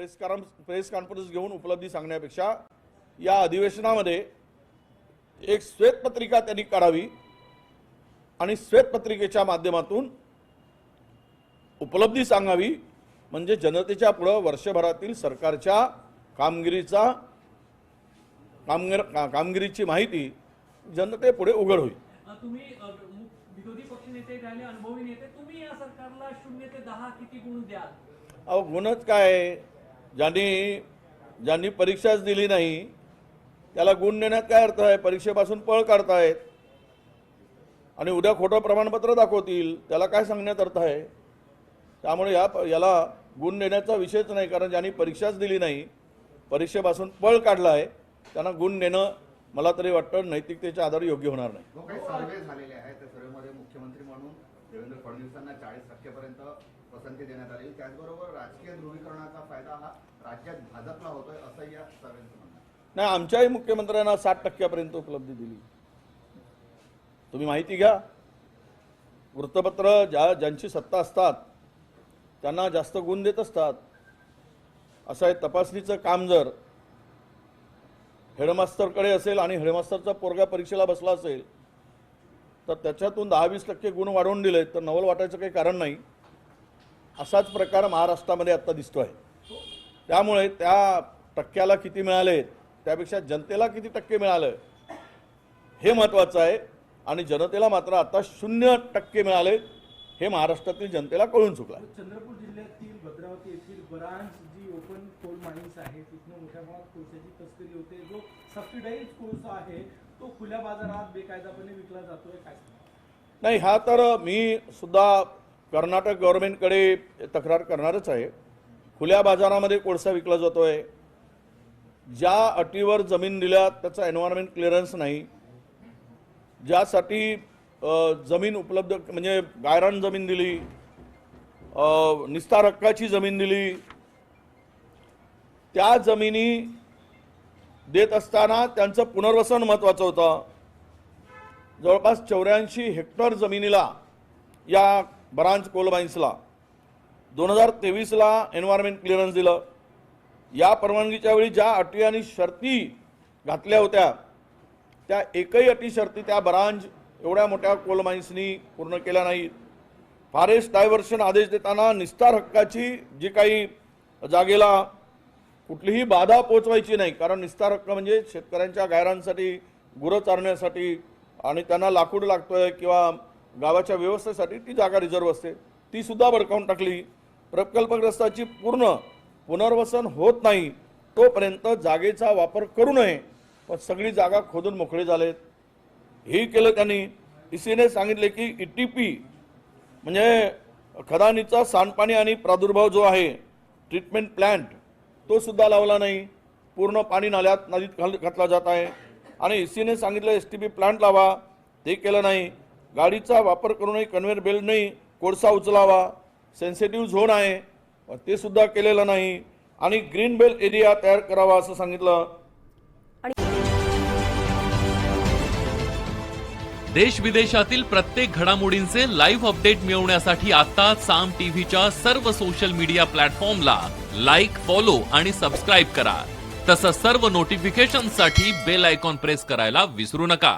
Press कारम press conference घेऊन उपलब्धी सांगण्यापेक्षा या अधिवेशनामध्ये एक श्वेतपत्रिका त्यांनी काढावी आणि श्वेतपत्रिकेच्या माध्यमातून उपलब्धी सांगावी म्हणजे जनतेच्या पुढं वर्षभरातील सरकारच्या कामगिरीचा कामगिर कामगिरीची माहिती जनतेपुढे उघड होईल तुम्ही विरोधी पक्षनेते अनुभवी नेते तुम्ही या सरकारला शून्य ते दहा किती गुण द्याल अहो गुणच काय? ज्यांनी ज्यांनी परीक्षाच दिली नाही त्याला गुण देण्यात काय अर्थ आहे? परीक्षेपासून पळ काढतायत. आणि उद्या खोटं प्रमाणपत्र दाखवतील त्याला काय सांगण्यात अर्थ आहे? त्यामुळे या याला गुण देण्याचा विषयच नाही कारण ज्यांनी परीक्षाच दिली नाही परीक्षेपासून पळ काढला आहे त्यांना गुण देणं मला तरी वाटतं नैतिकतेच्या आधारे योग्य होणार नाही. हो, सर्वे झालेले आहेत. सर्वेमध्ये मुख्यमंत्री म्हणून देवेंद्र फडणवीसांना चाळीस टक्केपर्यंत पसंती देण्यात आली. त्याचबरोबर राजकीय ध्रुवीकरणाचा फायदा हा राज्यात भाजपला होतोय असं या सर्वेचं म्हणणं नाही आमच्याही मुख्यमंत्र्यांना साठ टक्क्यापर्यंत उपलब्धी दिली. तुम्ही माहिती घ्या. वृत्तपत्र ज्या ज्यांची सत्ता असतात त्यांना जास्त गुण देत असतात. असं आहे तपासणीचं काम जर हेडमास्तरकडे असेल आणि हेडमास्तरचा पोरगा परीक्षेला बसला असेल तर त्याच्यातून दहा वीस टक्के गुण वाढवून दिले तर नवल वाटायचं काही कारण नाही. असाच प्रकार महाराष्ट्रामध्ये आत्ता दिसतो आहे त्यामुळे त्या टक्क्याला किती मिळाले त्यापेक्षा जनतेला किती टक्के मिळालं हे महत्त्वाचं आहे आणि जनतेला मात्र आता शून्य टक्के मिळाले हे महाराष्ट्रातील जनतेला कळून चुकलं आहे. चंद्रपूर जिल्ह्यातील भद्रावती येथील बरांच जी ओपन कोल माइन्स आहे तिथनं मोठ्या प्रमाणात कोळशाची तस्करी होते जो सबसिडाईज कोळसा आहे तो खुल्या बाजारात बेकायदापणे विकला जातोय काय? नाही हा तर मी सुद्धा कर्नाटक गव्हर्नमेंटकडे तक्रार करणारच आहे. खुल्या बाजारामध्ये कोळसा विकला जातोय. ज्या अटीवर जमीन दिल्या त्याचा एन्व्हायरमेंट क्लिअरन्स नाही. ज्यासाठी जमीन उपलब्ध म्हणजे गायरान जमीन दिली निस्तार हक्काची जमीन दिली त्या जमिनी देत असताना त्यांचं पुनर्वसन महत्त्वाचं होतं. जवळपास चौऱ्याऐंशी हेक्टर जमिनीला या ब्रांच कोलबाईन्सला. दोन हजार तेवीसला एन्व्हायरमेंट क्लिअरन्स दिलं. या परवानगीच्या वेळी ज्या अटी आणि शर्ती घातल्या होत्या त्या एकही अटी शर्ती त्या ब्रांच एवढ्या मोठ्या कोलमाईन्सनी पूर्ण केल्या नाहीत. फॉरेस्ट डायव्हर्शन आदेश देताना निस्तार हक्काची जी काही जागेला कुठलीही बाधा पोचवायची नाही कारण निस्तार हक्क म्हणजे शेतकऱ्यांच्या गायरांसाठी गुरं चारण्यासाठी आणि त्यांना लाकूड लागतोय किंवा गावाच्या व्यवस्थेसाठी ती जागा रिझर्व असते. ती सुद्धा भडकावून टाकली. प्रकल्पग्रस्ताची पूर्ण पुनर्वसन होत नाही. तोपर्यंत जागेचा वापर करू नये. पण सगळी जागा खोदून मोकळे झालेत. हेही केलं त्यांनी. इसीने सांगितले की ई टी पी म्हणजे खदानीचा सांडपाणी आणि प्रादुर्भाव जो आहे ट्रीटमेंट प्लॅन्ट तो सुद्धा लावला नाही. पूर्ण पाणी नाल्यात नदीत घाल घातला जात आहे. आणि इसीने सांगितलं एस टी पी प्लांट लावा. ते केलं नाही. गाडीचा वापर करूनही कन्व्हेअर बेल्टनेही कोळसा उचलावा सेन्सिटिव्ह झोन आहे ते सुद्धा केलेलं नाही. आणि ग्रीन बेल्ट एरिया तयार करावा असं सांगितलं. देश विदेशातील प्रत्येक घडामोडींचे लाईव्ह अपडेट मिळवण्यासाठी आता साम टीव्हीच्या सर्व सोशल मीडिया प्लॅटफॉर्मला लाईक फॉलो आणि सबस्क्राईब करा. तसंच सर्व नोटिफिकेशनसाठी बेल आयकॉन प्रेस करायला विसरू नका.